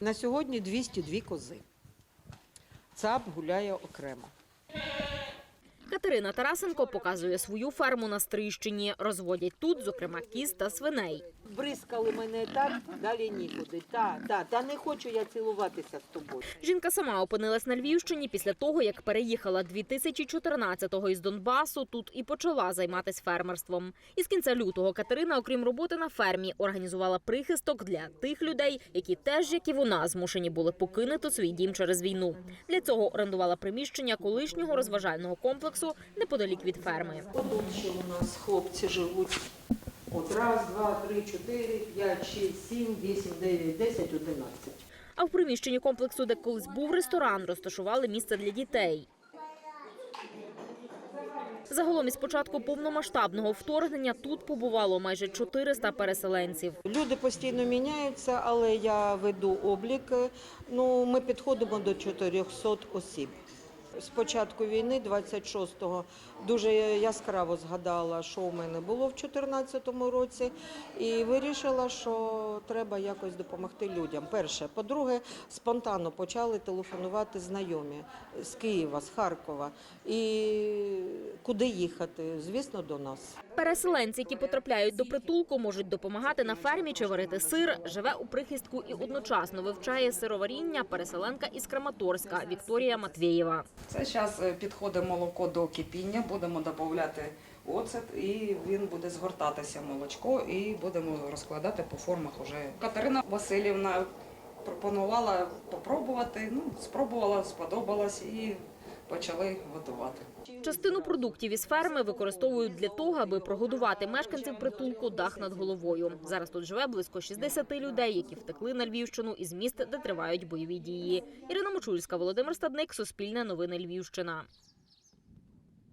На сьогодні 202 кози. ЦАП гуляє окремо. Катерина Тарасенко показує свою ферму на Стрийщині. Розводять тут, зокрема, кіз та свиней. Бризкали мене так, далі нікуди. Та, та, та не хочу я цілуватися з тобою. Жінка сама опинилась на Львівщині після того, як переїхала 2014-го із Донбасу. Тут і почала займатися фермерством. Із кінця лютого Катерина, окрім роботи на фермі, організувала прихисток для тих людей, які теж, як і вона, змушені були покинути свій дім через війну. Для цього орендувала приміщення колишнього розважального комплексу неподалік від ферми. Отут ще у нас хлопці живуть. От раз, два, три, чотири, п'ять, шість, сім, вісім, дев'ять, десять, одинадцять. А в приміщенні комплексу, де колись був ресторан, розташували місце для дітей. Загалом із початку повномасштабного вторгнення тут побувало майже 400 переселенців. Люди постійно міняються, але я веду облік. Ну, ми підходимо до 400 осіб. З початку війни, 26-го, дуже яскраво згадала, що у мене було в 2014 році, і вирішила, що треба якось допомогти людям. Перше, по-друге, спонтанно почали телефонувати знайомі з Києва, з Харкова. І куди їхати? Звісно, до нас. Переселенці, які потрапляють до притулку, можуть допомагати на фермі чи варити сир. Живе у прихистку і одночасно вивчає сироваріння переселенка із Краматорська Вікторія Матвєєва. Це зараз підходить молоко до кипіння, будемо додати оцет і він буде згортатися молочко і будемо розкладати по формах уже. Катерина Васильівна пропонувала попробувати, ну, спробувала, сподобалось і почали готувати. Частину продуктів із ферми використовують для того, аби прогодувати мешканців притулку дах над головою. Зараз тут живе близько 60 людей, які втекли на Львівщину із міст, де тривають бойові дії. Ірина Мочульська, Володимир Стадник, Суспільне новини Львівщина.